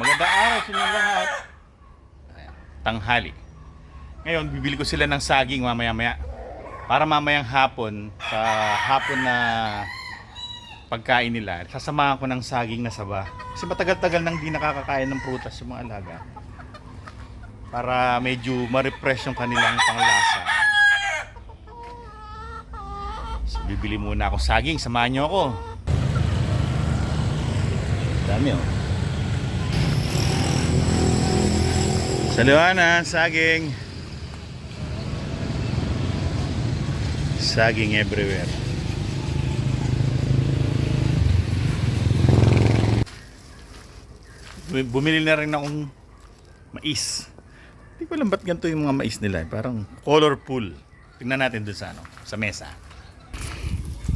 Magandang araw sa inyo lahat. Tanghali. Ngayon, bibili ko sila ng saging mamaya-maya. Para mamayang hapon, sa hapon na pagkain nila, sasamahan ko ng saging na saba. Kasi matagal-tagal nang di nakakakain ng prutas yung mga alaga. Para medyo ma-refresh yung kanilang panglasa. So, bibili muna ako saging. Samahan nyo ako. Dami oh. Sa liwanag, saging. Saging everywhere. Bumi- Bumili na rin akong mais. Hindi ko alam ba't ganito yung mga mais nila. eh. Parang colorful. Tingnan natin doon sa, ano, sa mesa.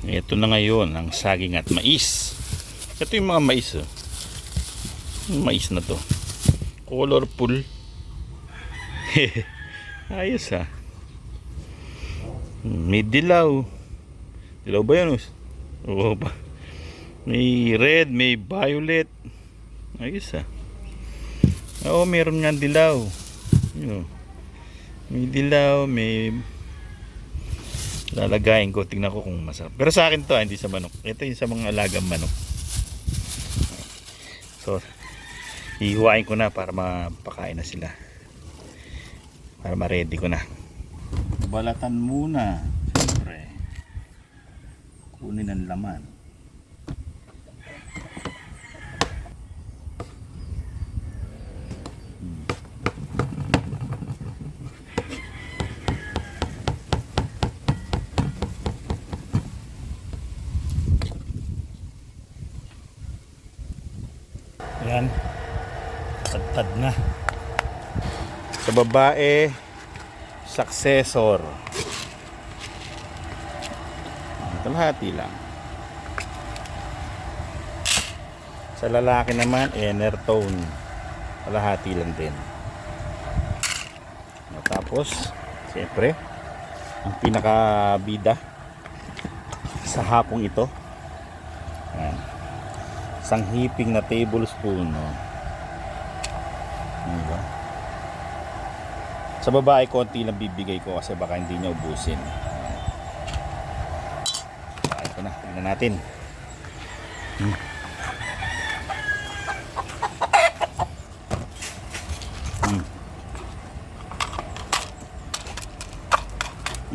Ito na ngayon ang saging at mais. Ito yung mga mais. Oh. Yung mais na to. Colorful. Ayos ah. May dilaw. Dilaw ba yan? Oo? May red, may violet. Ayos ah. Oo, meron nga dilaw. Yun. May dilaw, may lalagayin ko. Tingnan ko kung masarap. Pero sa akin to, ah, hindi sa manok. Ito yung sa mga alagang manok. So, hihiwain ko na para mapakain na sila. Para ma-ready ko na. Balatan muna. Siyempre. Kunin ang laman. Ayan. Tad-tad na. Sa babae, successor. Kalahati lang. Sa lalaki naman, inner tone. Kalahati lang din. Tapos, siyempre, ang pinakabida sa hapong ito. Ayan. Isang hiping na tablespoon. No? Diba? Sa babae, konti lang bibigay ko kasi baka hindi niya ubusin. Bakit ko na. Tingnan natin. Hmm. Hmm.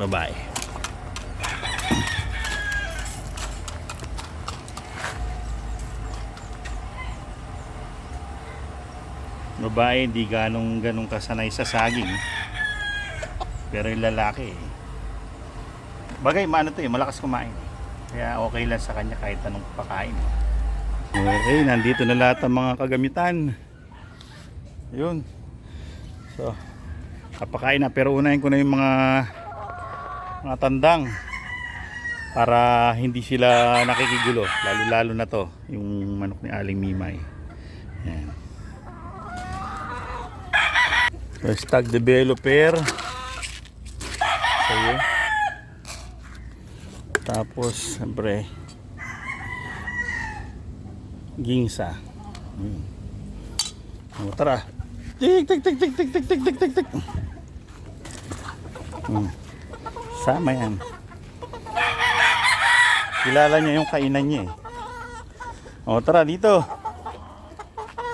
Babae. Babae, hindi ganong ganong kasanay sa saging. Pero yung lalaki, eh. bagay, maano to eh, malakas kumain. Kaya okay lang sa kanya kahit anong pakain. Okay, nandito na lahat ang mga kagamitan. Yun. So, kapakain na. Pero unahin ko na yung mga mga tandang para hindi sila nakikigulo. Lalo-lalo na to, yung manok ni Aling Mimay. Yan. So, stock developer. Sa'yo. Tapos, siyempre, gingsa. Hmm. O, tara. Tik, tik, tik, tik, tik, tik, tik, tik, tik, tik. Hmm. Sama yan. Kilala niya yung kainan niya eh. O, tara dito.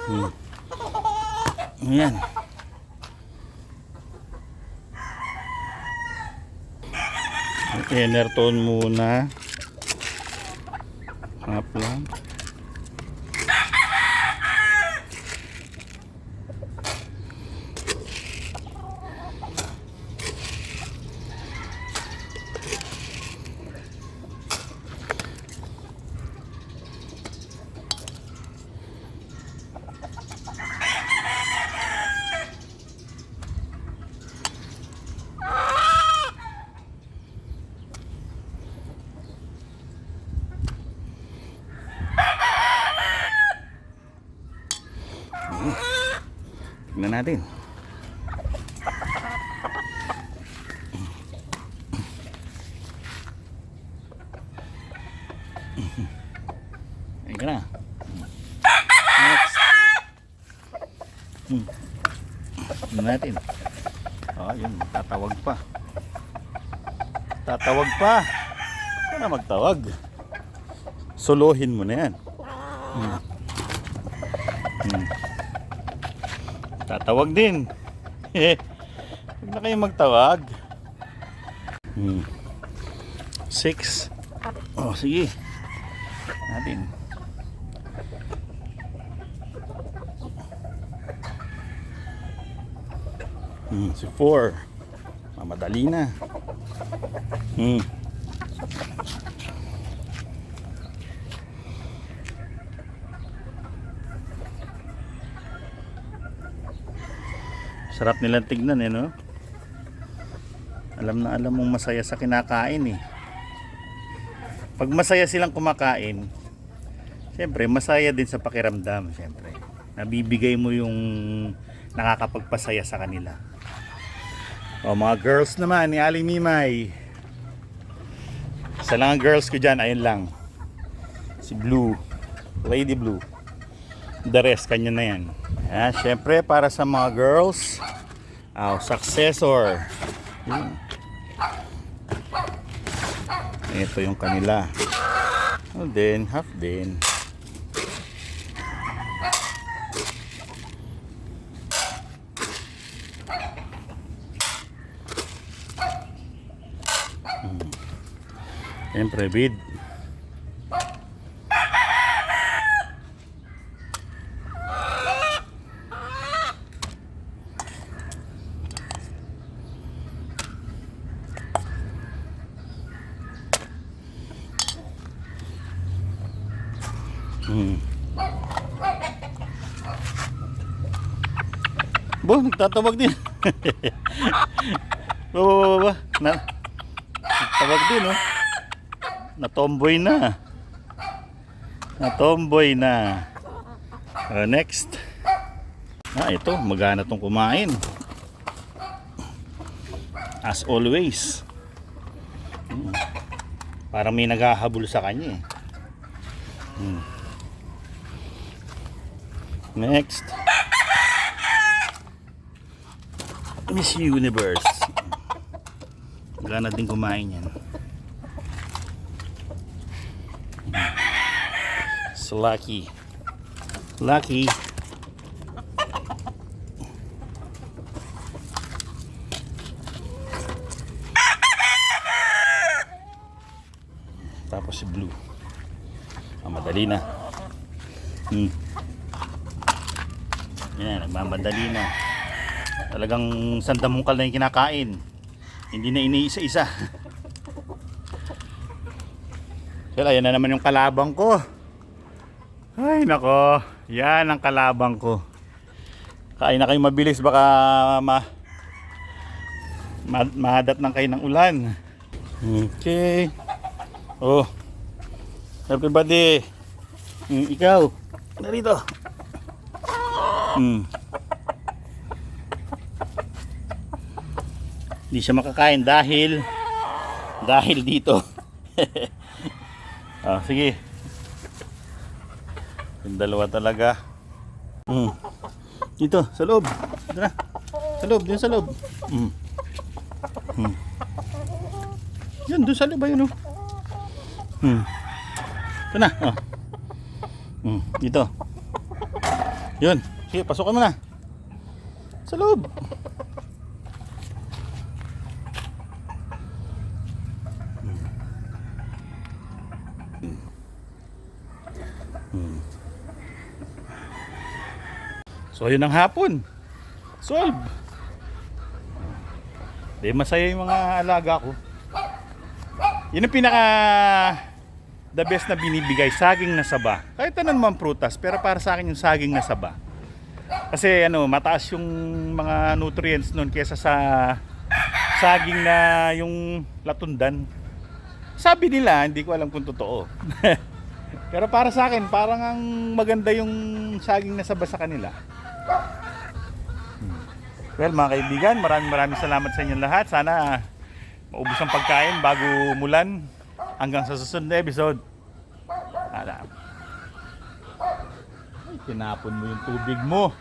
Hmm. Ayan. Inner tone muna. Half lang. Tignan natin. Ayun ka na. Next. Hmm. Ano natin? Ah, yun. Tatawag pa. Tatawag pa. Ano magtawag? Solohin mo na yan. Hmm. Hmm. Tatawag din. Huwag na kayong magtawag. Hmm. Six. Oh, sige. Natin. Hmm, si four. Mamadali na. Hmm. Sarap nilang tignan eh, no? Alam na alam mong masaya sa kinakain eh. Pag masaya silang kumakain, siyempre masaya din sa pakiramdam, siyempre. Nabibigay mo yung nakakapagpasaya sa kanila. O mga girls naman ni Aling Mimay. Isa lang ang girls ko dyan, ayun lang. Si Blue. Lady Blue. The rest, kanya na yan. Yan, syempre para sa mga girls, oh, successor. Yun. Ito yung kanila. Oh, din, half din. Hmm. Siyempre, bid. Hmm. Bo, nagtatawag din. Ba, ba, ba, ba. Na, nagtawag din, oh. Natomboy na. Natomboy na. Uh, next. Ah, ito. Magana tong kumain. As always. Hmm. Parang may naghahabol sa kanya eh. Hmm. Next. Miss Universe. Gana din kumain yan. So lucky. Lucky. Tapos si Blue. Ah, madali na. Hmm. Yan, nagmamadali na. Talagang sandamungkal na yung kinakain. Hindi na iniisa-isa. Well, ayan na naman yung kalabang ko. Ay, nako. Yan ang kalabang ko. Kain na kayo mabilis. Baka ma ma ng kayo ng ulan. Okay. Oh. Everybody. Mm, ikaw. Narito. Hmm. Hindi siya makakain dahil dahil dito. ah, sige. Yung dalawa talaga. Hmm. Dito, sa loob. Na. Sa loob, dun sa loob. Hmm. Hmm. Yan, dun sa loob ayun oh. Hmm. Ito na. Oh. Hmm. Dito. Yun. Sige, pasukan mo na. Sa loob. So, yun ang hapon. Solve. Di masaya yung mga alaga ko. Yun ang pinaka the best na binibigay, saging na saba. Kahit ano naman prutas, pero para sa akin yung saging na saba. Kasi ano, mataas yung mga nutrients nun kesa sa saging na yung latundan. Sabi nila, hindi ko alam kung totoo. pero para sa akin, parang ang maganda yung saging na saba sa kanila. Hmm. Well, mga kaibigan, maraming maraming salamat sa inyong lahat. Sana maubos ang pagkain bago mulan. Hanggang sa susunod na episode. Alam. Tinapon mo yung tubig mo.